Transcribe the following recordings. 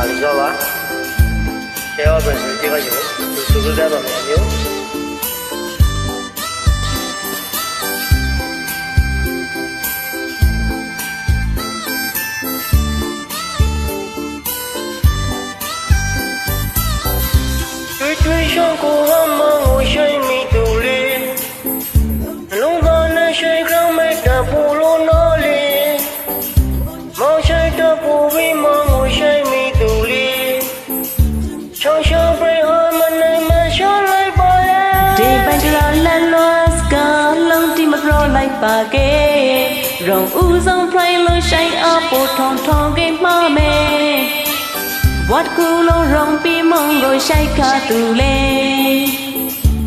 玛丽娇娃，第二本是第二球，就是这两个名球。对手过后嘛，我是米独立，龙把那些刚没打不落哪里，毛线的不为嘛，我是。 ချောင်းချောင်းပြဟမနိုင်မရှောင်းလိုက်ပါရဲ့ဒီပိုင်တရာလက်လွတ်စကလုံးတီမပရောလိုက်ပါကဲရုံဦးဆုံးဖရိုင်လို့ရှိုင်းအပေါ်ထုံထုံကိမှားမယ် What cool ရုံပြီးမုံကိုရှိုက်ခါသူလေ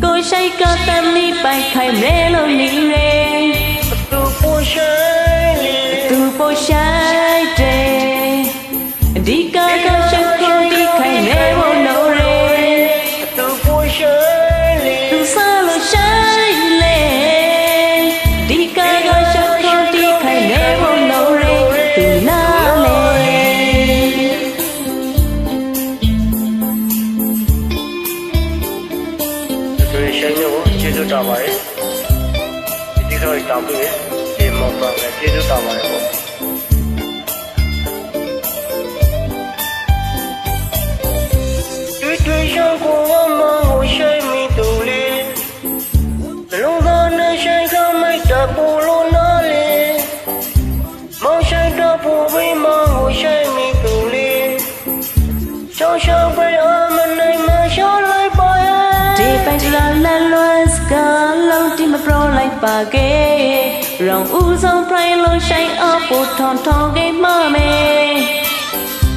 ကိုရှိုက်ကတမ်းလီပိုင်ခိုင်မဲလို့ ရှိုင်းလို့ကျေးဇူးတော်ပါတယ်ဒီတော့တောင်းပြီးဒီမောင်ပါပဲကျေးဇူးတော်ပါတယ်ပေါ့တွေ့တွေ့ရှောင်းကိုမကိုရှိုင်းမိတူလေးလုံးသားနဲ့ရှိုင်းကမိုက်တပူလို့နော်လေးမောင်ရှိုင်းတပူပြီးမကိုရှိုင်းမိတူလေးရှောင်းရှောင်းပြ ဒီပိုင်တလာလန်လွန်စကလုံးတီမပရောလိုက်ပါကဲရောင်ဦးဆုံးဖရိုင်လို့ရှိုင်းအပေါ်ထုံထုံကိမှားမယ်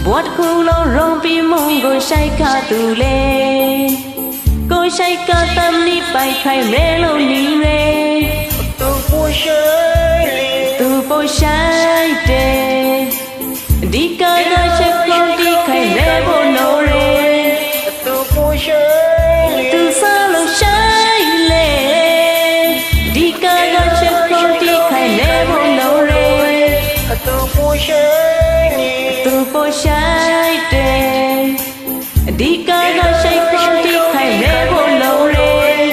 ဘဝတစ်ခုလုံးရုံပြီးမုံကိုရှိုက်ခါသူလေကိုရှိုက်ကတမ်းလီပိုင်ခိုင်မဲလို့နေ từ phố trái tề đi cả nơi say không thì hãy để vô lâu lên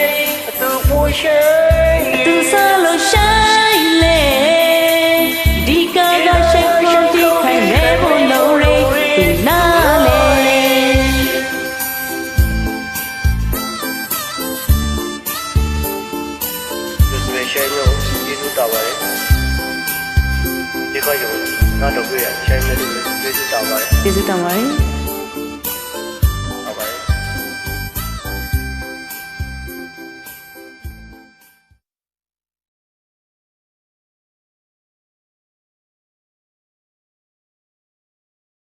từ xa lâu sai lệ đi cả nơi say không thì hãy để vô lâu lên từ na lệ Hãy subscribe cho kênh Ghiền Mì Gõ Để không bỏ lỡ những video hấp dẫn ရသူနာလေသူတွေ့ရှိုင်းလို့ကျေးဇူးတော်ပါတယ်ဒီကကြောင့်နောက်တော့ပြရရှိုင်းလို့ကျေးဇူးတော်ပါတယ်ကျေးဇူးတင်ပါတယ်